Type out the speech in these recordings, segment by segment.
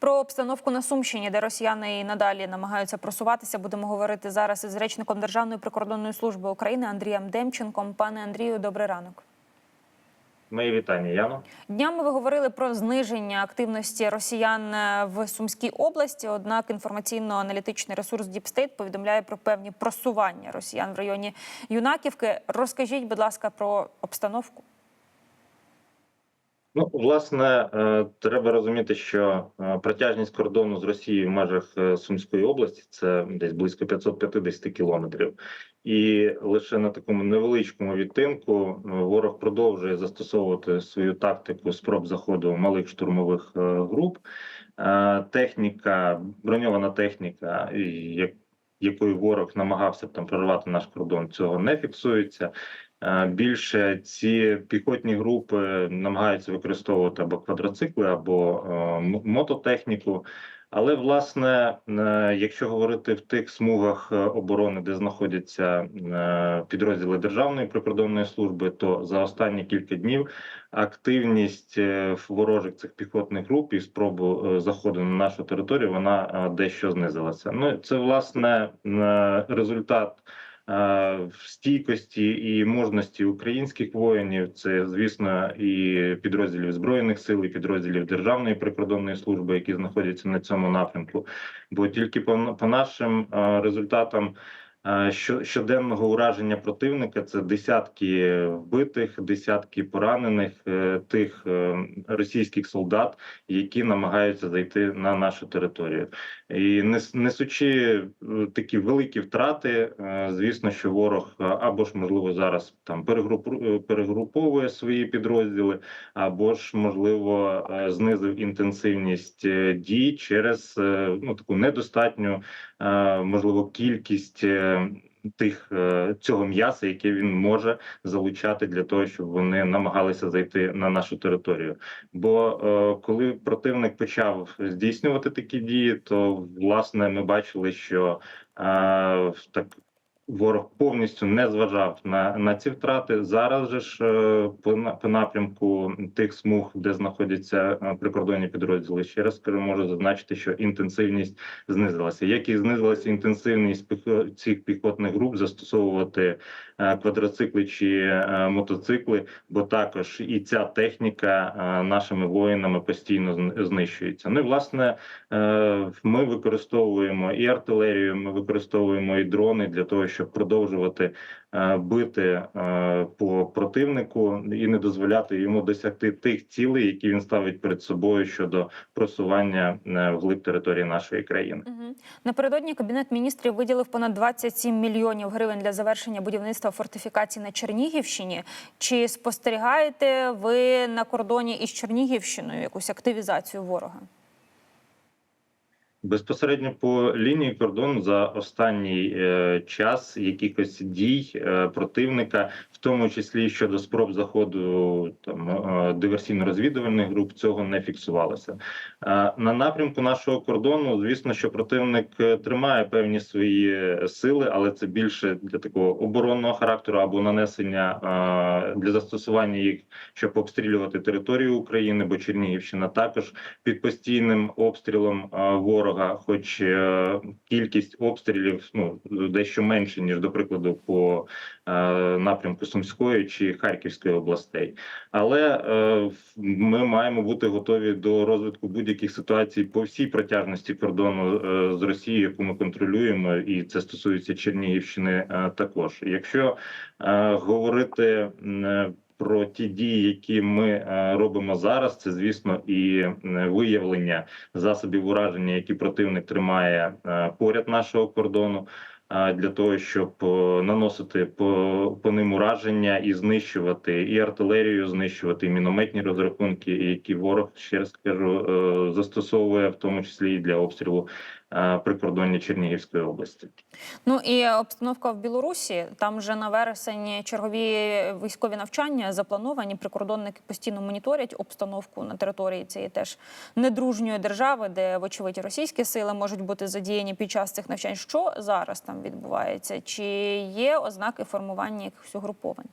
Про обстановку на Сумщині, де росіяни і надалі намагаються просуватися, будемо говорити зараз із речником Державної прикордонної служби України Андрієм Демченком. Пане Андрію, добрий ранок. Мої вітання, Яно. Днями ви говорили про зниження активності росіян е, в Сумській області. Однак інформаційно-аналітичний ресурс Діпстейт повідомляє про певні просування росіян в районі Юнаківки. Розкажіть, будь ласка, про обстановку. Ну, власне, е, треба розуміти, що е, протяжність кордону з Росією в межах е, Сумської області це десь близько 550 кілометрів, і лише на такому невеличкому відтинку ворог продовжує застосовувати свою тактику спроб заходу малих штурмових груп. Техніка, броньована техніка, якою ворог намагався там прорвати наш кордон, цього не фіксується. Е, Більше ці піхотні групи намагаються використовувати або квадроцикли, або е, мототехніку. Але власне, е, якщо говорити в тих смугах оборони, де знаходяться підрозділи Державної прикордонної служби, то за останні кілька днів активність ворожих цих піхотних груп і спробу заходу на нашу територію вона дещо знизилася. Ну це власне результат стійкості і мужності українських воїнів. Це звісно і підрозділів збройних сил, і підрозділів Державної прикордонної служби, які знаходяться на цьому напрямку. Бо тільки по, по нашим е, результатам. Е, що- Щоденного ураження противника це десятки вбитих, десятки поранених е, тих е, російських солдат, які намагаються зайти на нашу територію, і несучи такі великі втрати, звісно, що ворог або ж можливо зараз там перегруповує свої підрозділи, або ж можливо знизив інтенсивність дій через ну таку недостатню можливо кількість. е, Тих е, цього м'яса, яке він може залучати для того, щоб вони намагалися зайти на нашу територію. Бо е, коли противник почав здійснювати такі дії, то власне ми бачили, що е, так ворог повністю не зважав на, на ці втрати. Зараз же ж е, по, по напрямку тих смуг, де знаходяться е, прикордонні підрозділи, ще раз можу зазначити, що інтенсивність знизилася. Як і знизилася інтенсивність цих піхотних груп застосовувати е, квадроцикли чи мотоцикли, бо також і ця техніка нашими воїнами постійно зн- знищується. Ну і власне ми використовуємо і артилерію, ми використовуємо і дрони для того, щоб продовжувати е, бити е, по противнику і не дозволяти йому досягти тих цілей, які він ставить перед собою щодо просування е, вглиб території нашої країни. Угу. Напередодні кабінет міністрів виділив понад 27 мільйонів гривень для завершення будівництва фортифікацій на Чернігівщині. Чи спостерігаєте ви на кордоні із Чернігівщиною якусь активізацію ворога? Безпосередньо по лінії кордону за останній е, час якихось дій е, противника, в тому числі щодо спроб заходу там е, диверсійно-розвідувальних груп, цього не фіксувалося. Е, на напрямку нашого кордону, звісно, що противник е, тримає певні свої сили, але це більше для такого оборонного характеру або нанесення е, для застосування їх, щоб обстрілювати територію України, бо Чернігівщина також під постійним обстрілом е, ворога, хоч е, кількість обстрілів ну дещо менше ніж до прикладу по е, напрямку Сумської чи Харківської областей. Але е, ми маємо бути готові до розвитку будь-яких ситуацій по всій протяжності кордону з Росією, яку ми контролюємо, і це стосується Чернігівщини також. Якщо говорити про ті дії, які ми е, робимо зараз, це звісно і виявлення засобів ураження, які противник тримає е, поряд нашого кордону. е, Для того щоб наносити по, по ним ураження і знищувати і артилерію, знищувати і мінометні розрахунки, які ворог ще раз кажу застосовує, в тому числі і для обстрілу е, прикордоння Чернігівської області. Ну і обстановка в Білорусі. Там вже на вересень чергові військові навчання заплановані. Прикордонники постійно моніторять обстановку на території цієї теж недружньої держави, де вочевидь російські сили можуть бути задіяні під час цих навчань. Що зараз там відбувається? Чи є ознаки формування якихось угруповань?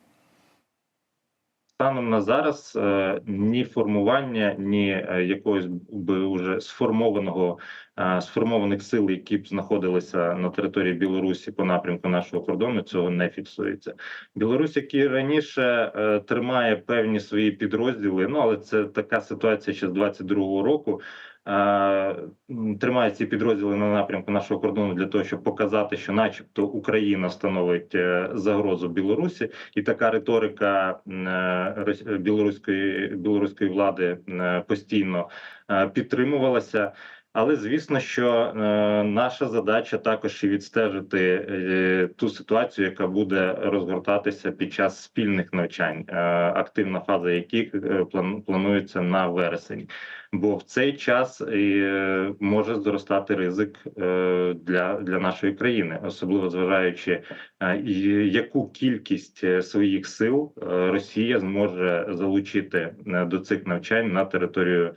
Станом на зараз е, ні формування, ні е, якогось би уже сформованого е, сформованих сил, які б знаходилися на території Білорусі по напрямку нашого кордону, цього не фіксується. Білорусь, який раніше тримає певні свої підрозділи, ну але це така ситуація ще з 22-го року. Е, Тримає ці підрозділи на напрямку нашого кордону для того, щоб показати, що, начебто, Україна становить е, загрозу Білорусі, і така риторика е, білоруської білоруської влади постійно підтримувалася. Але звісно, що е, наша задача також і відстежити е, ту ситуацію, яка буде розгортатися під час спільних навчань, е, активна фаза яких планується на вересень. Бо в цей час може зростати ризик для, для нашої країни, особливо зважаючи яку кількість своїх сил Росія зможе залучити до цих навчань на територію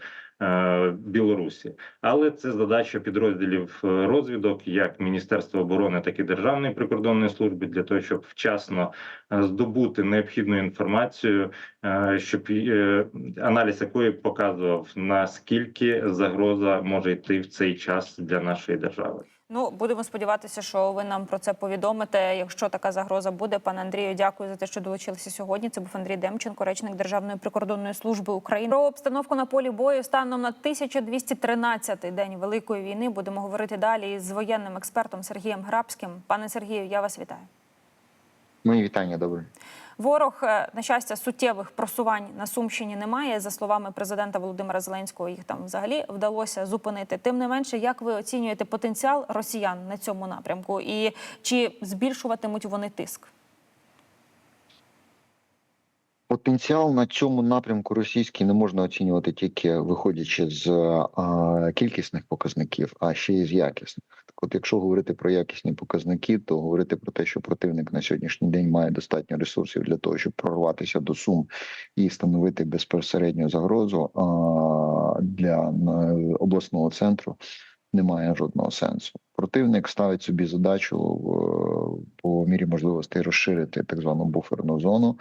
Білорусі. Але це задача підрозділів е, розвідок, як Міністерства оборони, так і Державної прикордонної служби, для того, щоб вчасно е, здобути необхідну інформацію, е, щоб е, аналіз якої показував наскільки загроза може йти в цей час для нашої держави. Ну, будемо сподіватися, що ви нам про це повідомите. Якщо така загроза буде, пане Андрію, дякую за те, що долучилися сьогодні. Це був Андрій Демченко, речник Державної прикордонної служби України. Про обстановку на полі бою станом на 1213-й день великої війни будемо говорити далі з воєнним експертом Сергієм Грабським. Пане Сергію, я вас вітаю. Мої вітання, добре. Ворог, е, на щастя, суттєвих просувань на Сумщині немає. За словами президента Володимира Зеленського, їх там взагалі вдалося зупинити. Тим не менше, як ви оцінюєте потенціал росіян на цьому напрямку, і чи збільшуватимуть вони тиск? Потенціал на цьому напрямку російський не можна оцінювати тільки виходячи з а, кількісних показників, а ще й з якісних. От, якщо говорити про якісні показники, то говорити про те, що противник на сьогоднішній день має достатньо ресурсів для того, щоб прорватися до сум і становити безпосередню загрозу а, для обласного центру. Немає жодного сенсу. Противник ставить собі задачу по мірі можливостей розширити так звану буферну зону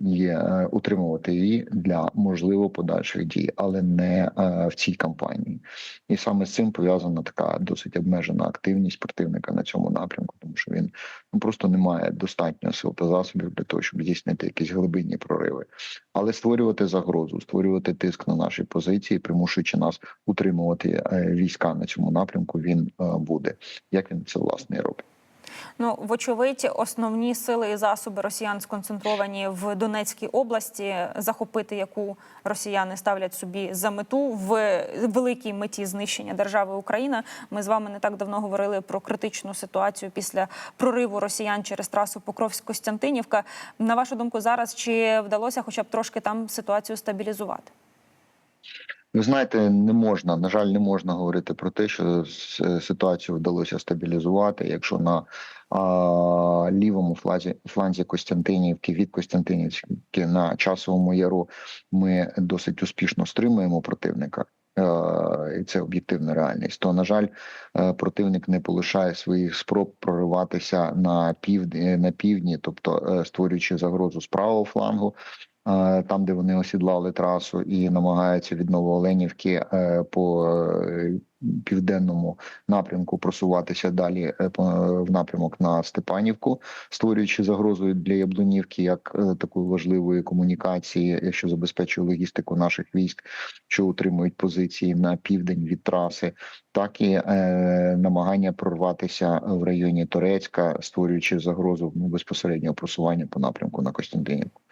і е, утримувати її для можливо подальших дій, але не е, в цій кампанії. І саме з цим пов'язана така досить обмежена активність противника на цьому напрямку, тому що він ну, просто не має достатньо сил та засобів для того, щоб здійснити якісь глибинні прориви. Але створювати загрозу, створювати тиск на наші позиції, примушуючи нас утримувати е, війська на цьому напрямку, він е, буде. Як він це власне робить? Ну, вочевидь, основні сили і засоби росіян сконцентровані в Донецькій області, захопити яку росіяни ставлять собі за мету в великій меті знищення держави Україна. Ми з вами не так давно говорили про критичну ситуацію після прориву росіян через трасу Покровськ-Костянтинівка. На вашу думку, зараз чи вдалося, хоча б трошки там ситуацію стабілізувати? Ви знаєте, не можна, на жаль, не можна говорити про те, що ситуацію вдалося стабілізувати, якщо на а, лівому фланзі, фланзі Костянтинівки від Костянтинівки на часовому яру ми досить успішно стримуємо противника. е, І це об'єктивна реальність. То на жаль, е, противник не полишає своїх спроб прориватися на півдні на півдні, тобто е, створюючи загрозу з правого флангу, там, де вони осідлали трасу, і намагаються від Новооленівки е, по е, південному напрямку просуватися далі е, по- в напрямок на Степанівку, створюючи загрозу для Яблунівки як е, такої важливої комунікації, що забезпечує логістику наших військ, що утримують позиції на південь від траси, так і е, намагання прорватися в районі Торецька, створюючи загрозу ну, безпосереднього просування по напрямку на Костянтинівку.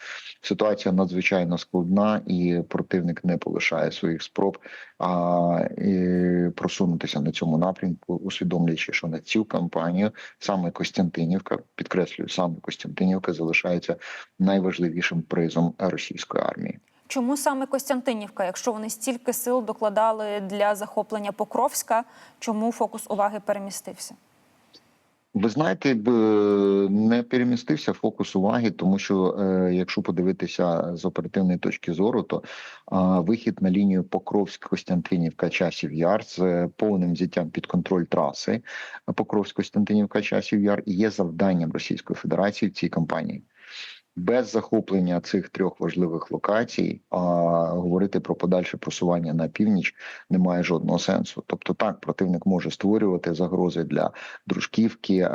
Ситуація надзвичайно складна, і противник не полишає своїх спроб а, і просунутися на цьому напрямку, усвідомлюючи, що на цю кампанію саме Костянтинівка, підкреслюю, саме Костянтинівка залишається найважливішим призом російської армії. Чому саме Костянтинівка, якщо вони стільки сил докладали для захоплення Покровська, чому фокус уваги перемістився? Ви знаєте, б, не перемістився фокус уваги, тому що е, якщо подивитися з оперативної точки зору, то е, вихід на лінію Покровськ-Костянтинівка часів Яр з е, повним взяттям під контроль траси Покровськ-Костянтинівка часів Яр є завданням Російської Федерації в цій кампанії. Без захоплення цих трьох важливих локацій а, говорити про подальше просування на північ немає жодного сенсу. Тобто, так противник може створювати загрози для дружківки, е,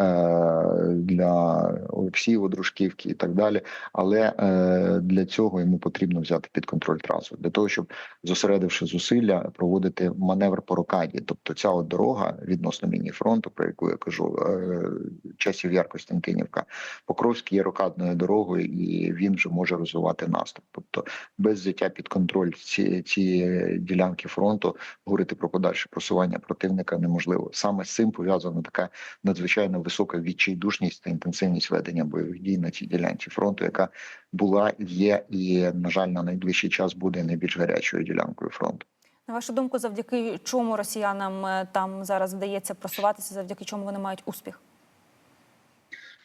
для Олексієво дружківки і так далі. Але е, для цього йому потрібно взяти під контроль трасу для того, щоб зосередивши зусилля, проводити маневр по рокаді. Тобто, ця от дорога відносно лінії фронту, про яку я кажу, е, часів яр Костянтинівка, Покровський є рокадною дорогою, і він вже може розвивати наступ. Тобто, без взяття під контроль ці, цієї ділянки фронту говорити про подальше просування противника неможливо. Саме з цим пов'язана така надзвичайно висока відчайдушність та інтенсивність ведення бойових дій на цій ділянці фронту, яка була, є і, на жаль, на найближчий час буде найбільш гарячою ділянкою фронту. На вашу думку, завдяки чому росіянам е, там зараз вдається просуватися, завдяки чому вони мають успіх?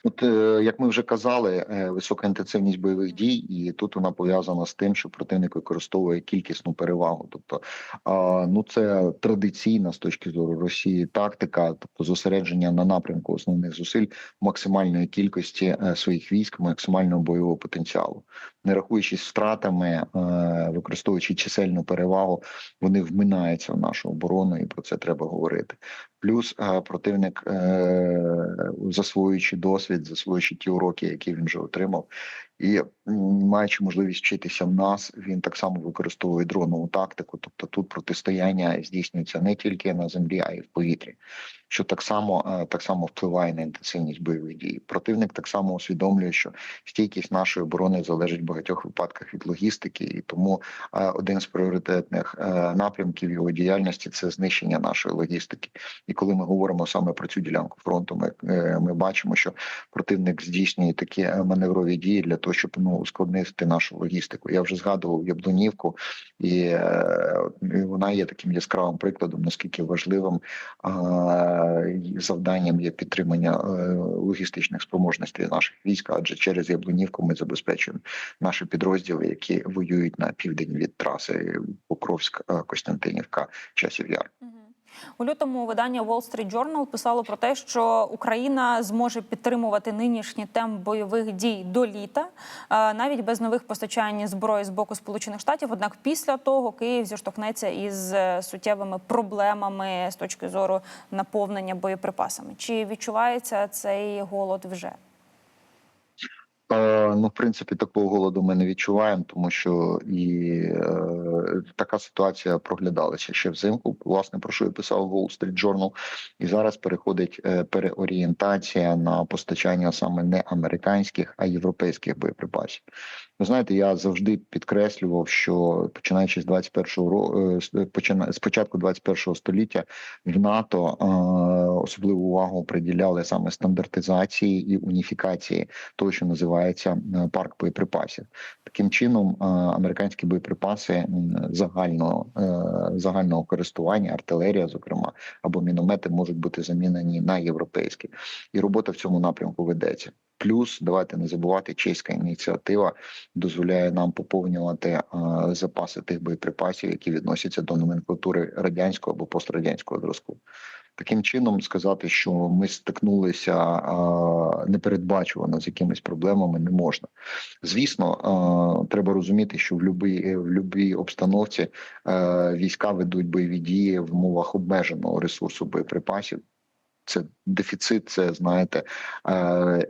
От е, як ми вже казали, е, висока інтенсивність бойових дій, і тут вона пов'язана з тим, що противник використовує кількісну перевагу. Тобто, ну це традиційна з точки зору Росії тактика, тобто зосередження на напрямку основних зусиль максимальної кількості е, своїх військ, максимального бойового потенціалу, не рахуючись втратами, використовуючи чисельну перевагу, вони вминаються в нашу оборону, і про це треба говорити. Плюс е, противник, е, засвоюючи досвід, засвоюючи ті уроки, які він вже отримав, і маючи можливість вчитися в нас, він так само використовує дронову тактику. Тобто тут протистояння здійснюється не тільки на землі, а й в повітрі, що так само е, так само впливає на інтенсивність бойових дій. Противник так само усвідомлює, що стійкість нашої оборони залежить в багатьох випадках від логістики, і тому е, один з пріоритетних е, напрямків його діяльності це знищення нашої логістики. І коли ми говоримо саме про цю ділянку фронту, ми, ми бачимо, що противник здійснює такі маневрові дії для того, щоб ну ускладнити нашу логістику. Я вже згадував Яблунівку, і, е, і вона є таким яскравим прикладом, наскільки важливим е, завданням є підтримання е, логістичних спроможностей наших військ, адже через Яблунівку ми забезпечуємо наші підрозділи, які воюють на південь від траси Покровськ, е, Костянтинівка, Часів Яр. У лютому видання Wall Street Journal писало про те, що Україна зможе підтримувати нинішній темп бойових дій до літа, е, навіть без нових постачань зброї з боку Сполучених Штатів. Однак після того Київ зіштовхнеться із е, суттєвими проблемами з точки зору наповнення боєприпасами. Чи відчувається цей голод вже? Е, Ну, в принципі, такого голоду ми не відчуваємо, тому що і е, така ситуація проглядалася ще взимку. Власне, про що я писав Wall Street Journal. І зараз переходить е, переорієнтація на постачання саме не американських, а європейських боєприпасів. Ви знаєте, я завжди підкреслював, що починаючи з 21-го року, почина з початку 21-го століття в НАТО е, особливу увагу приділяли саме стандартизації і уніфікації того, що називається е, парк боєприпасів. Таким чином, е, американські боєприпаси загального е, загального користування, артилерія, зокрема, або міномети можуть бути замінені на європейські, і робота в цьому напрямку ведеться. Плюс давайте не забувати, чеська ініціатива дозволяє нам поповнювати е, запаси тих боєприпасів, які відносяться до номенклатури радянського або пострадянського зразку. Таким чином сказати, що ми стикнулися е, непередбачувано з якимись проблемами, не можна. Звісно, е, треба розуміти, що в будь-якій в любій обстановці війська ведуть бойові дії в умовах обмеженого ресурсу боєприпасів. Це дефіцит, це знаєте, е,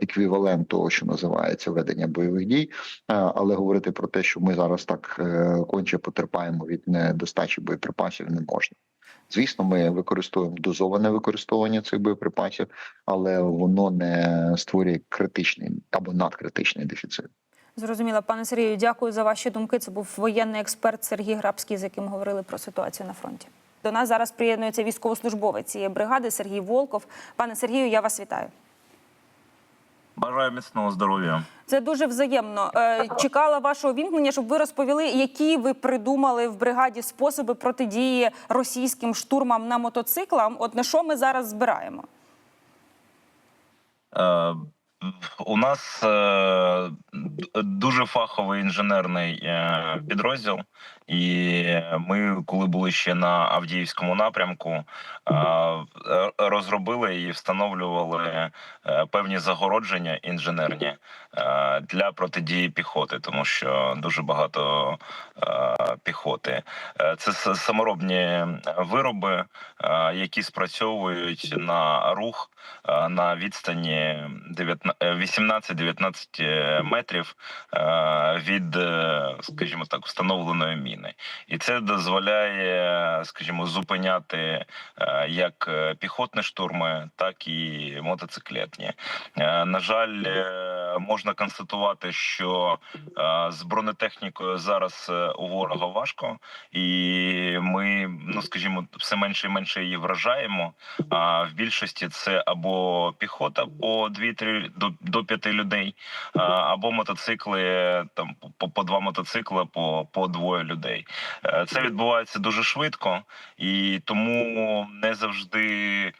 еквівалент того, що називається ведення бойових дій. Е, Але говорити про те, що ми зараз так е, конче потерпаємо від недостачі боєприпасів, не можна. Звісно, ми використовуємо дозоване використовування цих боєприпасів, але воно не створює критичний або надкритичний дефіцит. Зрозуміло, пане Сергію, дякую за ваші думки. Це був воєнний експерт Сергій Грабський, з яким говорили про ситуацію на фронті. До нас зараз приєднується військовослужбовець цієї бригади Сергій Волков. Пане Сергію, я вас вітаю. Бажаю міцного здоров'я. Це дуже взаємно. Е, Чекала вашого вімкнення, щоб ви розповіли, які ви придумали в бригаді способи протидії російським штурмам на мотоциклам. От на що ми зараз збираємо? У нас е, дуже фаховий інженерний е, підрозділ, і ми, коли були ще на Авдіївському напрямку, е, розробили і встановлювали е, певні загородження інженерні для протидії піхоти, тому що дуже багато е, піхоти. Е, Це саморобні вироби, е, які спрацьовують на рух е, на відстані 19 е, 18-19 метрів е, від, е, скажімо так, встановленої міни, і це дозволяє, скажімо, зупиняти е, як е, піхотні штурми, так і мотоциклетні. Е, На жаль, е, можна констатувати, що е, з бронетехнікою зараз е, у ворога важко, і ми, ну скажімо, все менше і менше її вражаємо. А в більшості це або піхота по 2-3 до, до 5 людей, або мотоцикли там по, по два мотоцикли по, по двоє людей. Е, Це відбувається дуже швидко, і тому не завжди.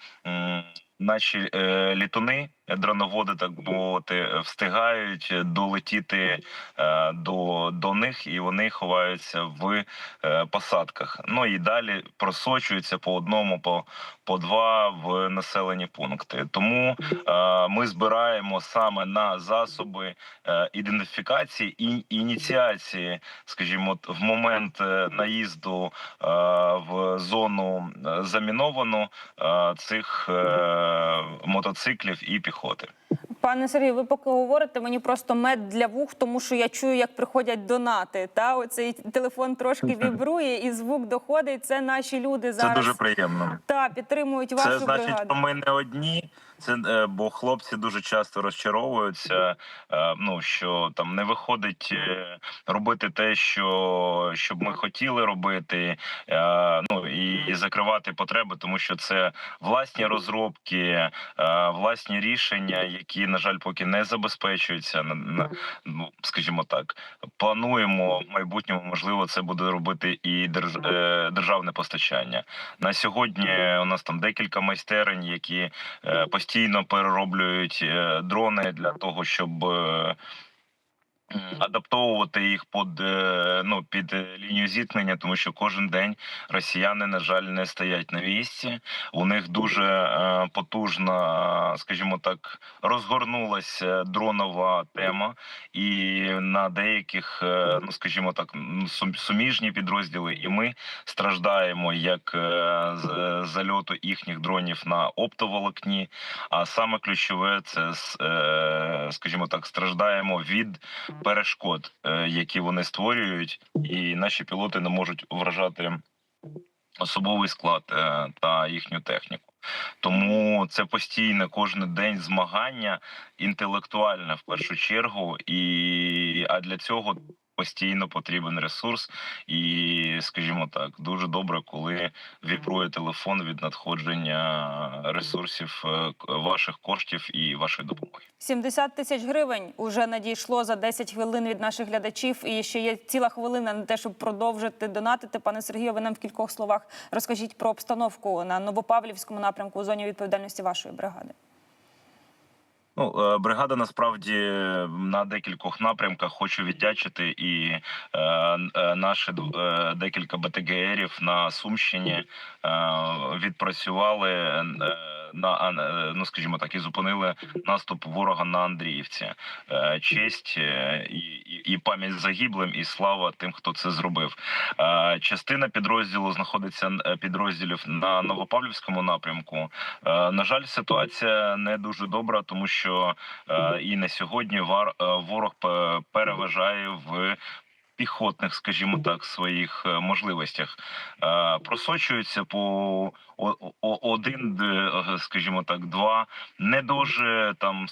Наші е, літуни, дроноводи, так би мовити, встигають долетіти е, до, до них, і вони ховаються в е, посадках. Ну і далі просочуються по одному, по, по два в населені пункти. Тому е, ми збираємо саме на засоби ідентифікації і ініціації, скажімо, в момент наїзду в зону заміновану цих мотоциклів і піхоти. Пане Сергію, ви поки говорите, мені просто мед для вух, тому що я чую, як приходять донати. Та оцей телефон трошки вібрує, і звук доходить. Це наші люди Це зараз дуже приємно. та підтримують вашу Це значить, бригаду. що ми не одні. Це е, бо хлопці дуже часто розчаровуються. е, Ну що там не виходить е, робити те, що щоб ми хотіли робити. Ну і, і закривати потреби, тому що це власні розробки, власні рішення, які на жаль поки не забезпечуються. Ну скажімо так, плануємо в майбутньому. Можливо, це буде робити і держ, державне постачання. На сьогодні у нас там декілька майстерень, які е, постійно перероблюють е, дрони для того, щоб. Адаптовувати їх під, е, ну, під е, лінію зіткнення, тому що кожен день росіяни, на жаль, не стоять на місці. У них дуже е, потужна, скажімо так, розгорнулася дронова тема, і на деяких, ну скажімо так, суміжні підрозділи, і ми страждаємо як з зальоту їхніх дронів на оптоволокні. А саме ключове це скажімо так, страждаємо від перешкод, е, які вони створюють, і наші пілоти не можуть вражати особовий склад е, та їхню техніку. Тому це постійне кожен день змагання інтелектуальне в першу чергу, і а для цього постійно потрібен ресурс. І, скажімо так, дуже добре, коли вібрує телефон від надходження ресурсів е, ваших коштів і вашої допомоги. 70 тисяч гривень уже надійшло за 10 хвилин від наших глядачів. І ще є ціла хвилина на те, щоб продовжити донатити. Пане Сергію, ви нам в кількох словах розкажіть про обстановку на Новопавлівському напрямку у зоні відповідальності вашої бригади. Ну, е, бригада насправді на декількох напрямках хочу віддячити і е, е, наші е, декілька БТГРів на Сумщині е, відпрацювали е, на ну, скажімо так, і зупинили наступ ворога на Андріївці. Е, честь е, і, і, пам'ять загиблим, і слава тим, хто це зробив. Е, частина підрозділу знаходиться підрозділів на Новопавлівському напрямку. На жаль, ситуація не дуже добра, тому що і на сьогодні ворог переважає в. Піхотних, скажімо так, своїх е, можливостях. Е, просочуються по один, е, скажімо так, два, не дуже там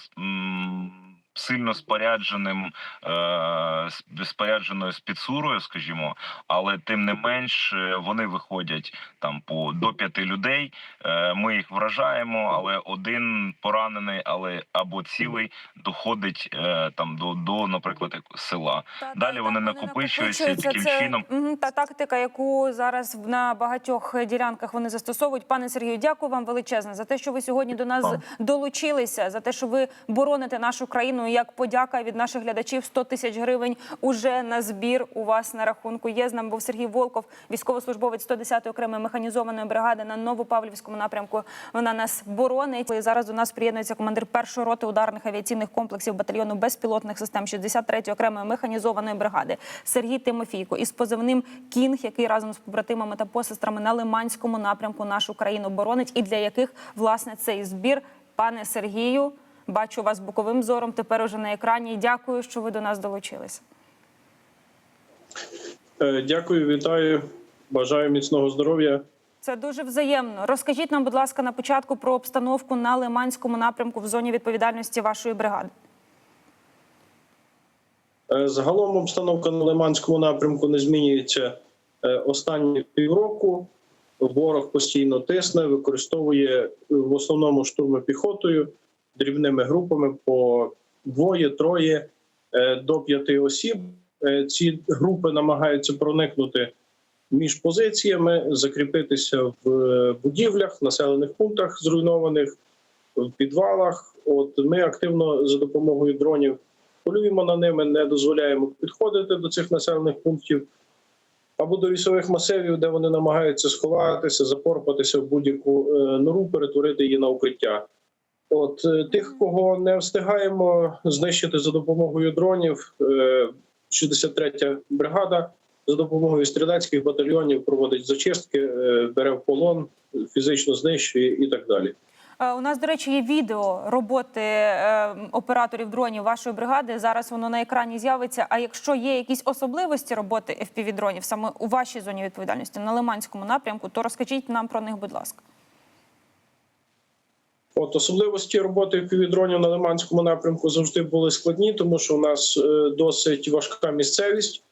сильно спорядженим е, спорядженою спецурою, скажімо, але тим не менш е, вони виходять там по до п'яти людей. Е, Ми їх вражаємо, але один поранений, але або цілий доходить е, там до, до наприклад, села. Та- Далі та- вони та, накопичуються, і таким Це, чином- та тактика, яку зараз на багатьох ділянках вони застосовують. Пане Сергію, дякую вам величезне за те, що ви сьогодні до нас Вам. долучилися, за те, що ви бороните нашу країну. Як подяка від наших глядачів 100 тисяч гривень уже на збір у вас на рахунку. Є з нами був Сергій Волков, військовослужбовець 110-ї окремої механізованої бригади на Новопавлівському напрямку. Вона нас боронить. І зараз до нас приєднується командир першої роти ударних авіаційних комплексів батальйону безпілотних систем 63-ї окремої механізованої бригади Сергій Тимофійко із позивним Кінг, який разом з побратимами та посестрами на Лиманському напрямку нашу країну боронить, і для яких власне цей збір, пане Сергію. Бачу вас боковим зором тепер уже на екрані. Дякую, що ви до нас долучилися. Е, Дякую, вітаю. Бажаю міцного здоров'я. Це дуже взаємно. Розкажіть нам, будь ласка, на початку про обстановку на Лиманському напрямку в зоні відповідальності вашої бригади. Е, Загалом обстановка на Лиманському напрямку не змінюється е, останні півроку. Ворог постійно тисне, використовує в основному штурми піхотою, дрібними групами по двоє, троє е, до п'яти осіб. Е, Ці групи намагаються проникнути між позиціями, закріпитися в е, будівлях, населених пунктах зруйнованих, в підвалах. От ми активно за допомогою дронів полюємо на ними, не дозволяємо підходити до цих населених пунктів або до лісових масивів, де вони намагаються сховатися, запорпатися в будь-яку нору, перетворити її на укриття. От е, тих, кого не встигаємо знищити за допомогою дронів, е, 63-я бригада за допомогою стрілецьких батальйонів проводить зачистки, е, бере в полон, фізично знищує і так далі. Е, У нас, до речі, є відео роботи е, операторів дронів вашої бригади. Зараз воно на екрані з'явиться. А якщо є якісь особливості роботи fpv дронів саме у вашій зоні відповідальності на Лиманському напрямку, то розкажіть нам про них, будь ласка. От особливості роботи півдронів на Лиманському напрямку завжди були складні, тому що у нас е, досить важка місцевість.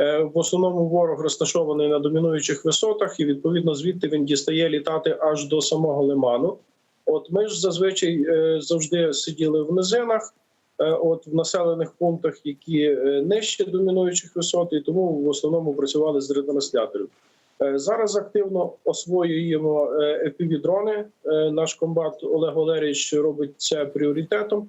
Е, В основному ворог розташований на домінуючих висотах, і відповідно звідти він дістає літати аж до самого лиману. От ми ж зазвичай е, завжди сиділи в низинах, от в населених пунктах, які нижче домінуючих висот, і тому в основному працювали з ретрансляторів. Е, Зараз активно освоюємо FPV-дрони. Е, Наш комбат Олег Валерійович робить це пріоритетом.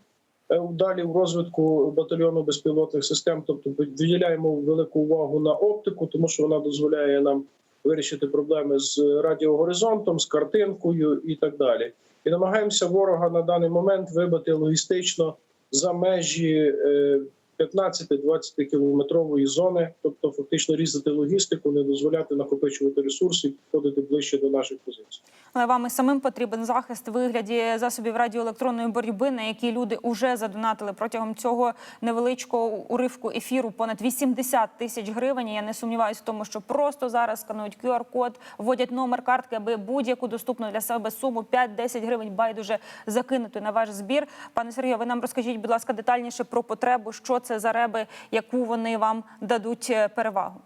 Е, Далі в розвитку батальйону безпілотних систем, тобто виділяємо велику увагу на оптику, тому що вона дозволяє нам вирішити проблеми з радіогоризонтом, з картинкою і так далі. І намагаємося ворога на даний момент вибити логістично за межі е, 15-20 кілометрової зони, тобто фактично різати логістику, не дозволяти накопичувати ресурси і підходити ближче до наших позицій. Але вам і самим потрібен захист в вигляді засобів радіоелектронної боротьби, на які люди вже задонатили протягом цього невеличкого уривку ефіру понад 80 тисяч гривень. Я не сумніваюся в тому, що просто зараз сканують QR-код, вводять номер картки, аби будь-яку доступну для себе суму 5-10 гривень байдуже закинути на ваш збір. Пане Сергію, ви нам розкажіть, будь ласка, детальніше про потребу, що це за реби, яку вони вам дадуть е, перевагу.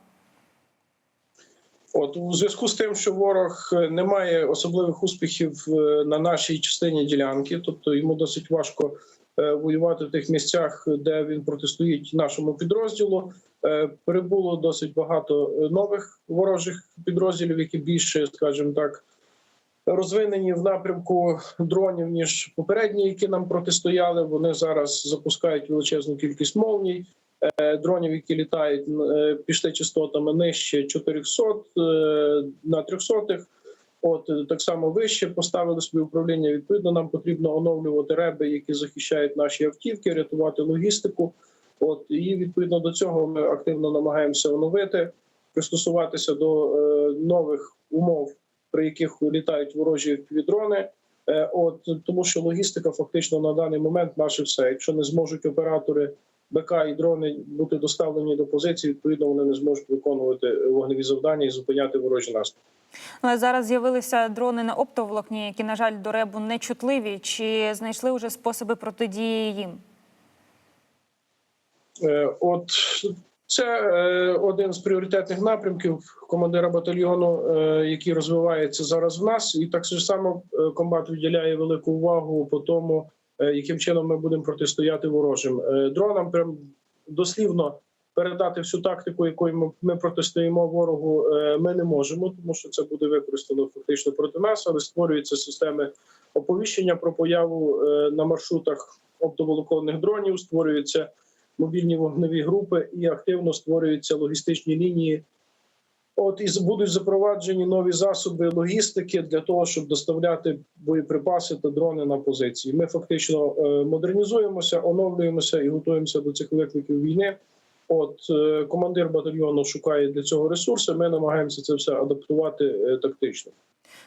От у зв'язку з тим, що ворог е, не має особливих успіхів е, на нашій частині ділянки, тобто йому досить важко воювати в тих місцях, де він протистоїть нашому підрозділу. Прибуло досить багато нових ворожих підрозділів, які більше, скажімо так, розвинені в напрямку дронів ніж попередні, які нам протистояли. Вони зараз запускають величезну кількість молній. Е, Дронів, які літають, е, пішли частотами нижче 400 е, на 300 От так само вище поставили собі управління. Відповідно, нам потрібно оновлювати реби, які захищають наші автівки, рятувати логістику. От і відповідно до цього ми активно намагаємося оновити, пристосуватися до е, нових умов, при яких літають ворожі дрони. Е, от тому, що логістика фактично на даний момент наше все. Якщо не зможуть оператори БК і дрони бути доставлені до позиції, відповідно вони не зможуть виконувати вогневі завдання і зупиняти ворожі наступи. Але зараз з'явилися дрони на оптоволокні, які, на жаль, до ребу не чутливі. Чи знайшли вже способи протидії їм? Е, От це е, один з пріоритетних напрямків командира батальйону, е, який розвивається зараз в нас, і так само е, комбат виділяє велику увагу по тому, яким чином ми будемо протистояти ворожим дронам. Прям дослівно передати всю тактику, якою ми, протистоїмо ворогу, ми не можемо, тому що це буде використано фактично проти нас, але створюються системи оповіщення про появу на маршрутах оптоволоконних дронів, створюються мобільні вогневі групи і активно створюються логістичні лінії. От і будуть запроваджені нові засоби логістики для того, щоб доставляти боєприпаси та дрони на позиції. Ми фактично е, модернізуємося, оновлюємося і готуємося до цих викликів війни. От е, командир батальйону шукає для цього ресурси. Ми намагаємося це все адаптувати е, тактично.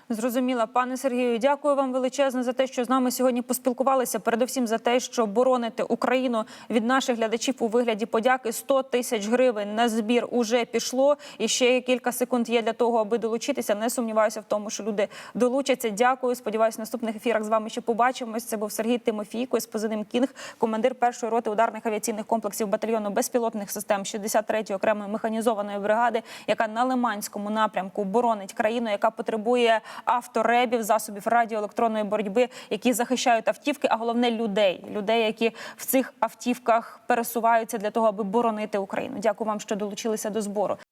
Зрозуміла, пане Сергію, дякую вам величезно за те, що з нами сьогодні поспілкувалися. Передусім за те, що бороните Україну від наших глядачів у вигляді подяки 100 тисяч гривень на збір уже пішло. І ще кілька секунд є для того, аби долучитися. Не сумніваюся в тому, що люди долучаться. Дякую. Сподіваюся, в наступних ефірах з вами ще побачимось. Це був Сергій Тимофійко з позивним Кінг, командир першої роти ударних авіаційних комплексів батальйону безпілотних систем 63-ї окремої механізованої бригади, яка на Лиманському напрямку боронить країну, яка потребує авторебів, засобів радіоелектронної боротьби, які захищають автівки, а головне людей, людей, які в цих автівках пересуваються для того, аби боронити Україну. Дякую вам, що долучилися до збору.